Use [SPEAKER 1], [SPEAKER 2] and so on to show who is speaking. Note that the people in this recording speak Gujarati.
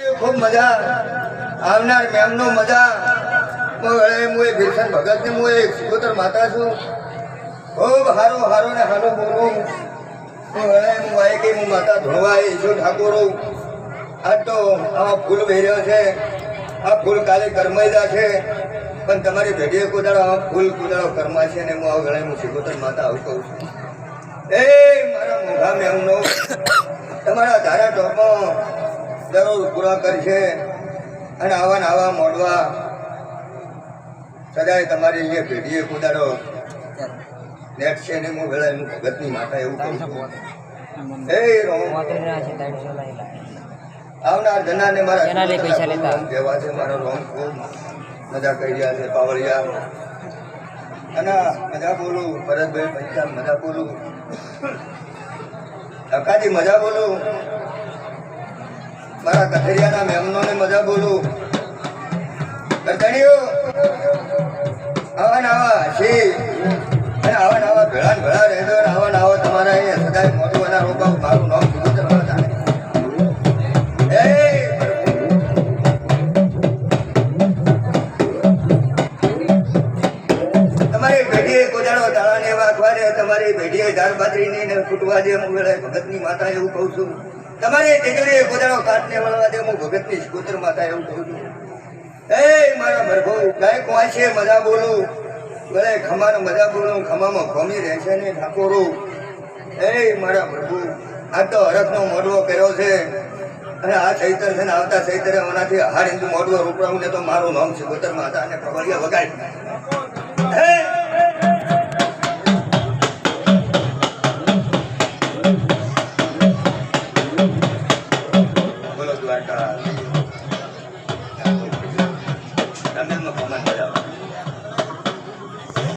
[SPEAKER 1] ખૂબ મજા આવનાર મેમનો મજા. હું એક વિરસન ભગત ને હું એક સિકોતર માતા છું. ખૂબ હારો હારો ને હાલો બોલું હું હવે હું વાય કે હું માતા ધોળવા ઈશો ઠાકોરો આ તો આ ફૂલ ભેર્યો છે. આ ફૂલ કાલે કર્મયદા છે. પણ તમારી ભેટીએ કુદાડો આ ફૂલ કુદાડો કરમા છે ને હું આ ગળે હું સુગોતર માતા આવું કહું છું. એ મારા મોઘા મેમનો, તમારા ધારા ટોપમાં જરૂર પૂરા કરશે અને આવા ને આવા મોડવા સદાય તમારી અહીંયા પેઢીએ કુદાડો નેટ છે ને હું વેળા હું ભગતની માતા એવું કહું એ આવનાર જનાને મારા
[SPEAKER 2] એના લે પૈસા લેતા.
[SPEAKER 1] રોમ કહેવા છે મારો રોમ ખૂબ મજા કરી રહ્યા છે પાવળિયા. અને મજા બોલું ભરતભાઈ પૈસા મજા બોલું. અકાજી મજા બોલું. મારા કથેરિયાના મેમનોને મજા બોલું. કરતણીઓ આવા ને આવા હસી અને આવા ને આવા ભેળા ભેળા રહેજો અને આવા તમારા અહીંયા સદાય મોટું અને રોકાવ મારું નામ તમારી ભેટીએ કોદાળો તાળાને વાગવા દે તમારી ભેટીએ ઝાડ બાજરીની ને ફૂટવા દે હું ભગતની માતા, એવું કહું છું. તમારી ટેકરીએ પોતાનો કાટને વળવા દે, હું ભગતની સ્કૂટર માતા એવું કહું છું. એ મારા મરભો ગાય કોણ છે? મજા બોલું. ભલે ખમાનો મજા બોલું. ખમામાં ખમી રહે છે ને ઠાકોરો. એ મારા પ્રભુ, આ તો હરખનો મોઢવો કર્યો છે. અને આ ચૈતર છે ને, આવતા ચૈતરે ઓનાથી હાર હિન્દુ મોઢવો રૂપડાવું ને તો મારું નામ છે ગોતર માતા અને કબડિયા વગાડી. like uh, nothing in the comment.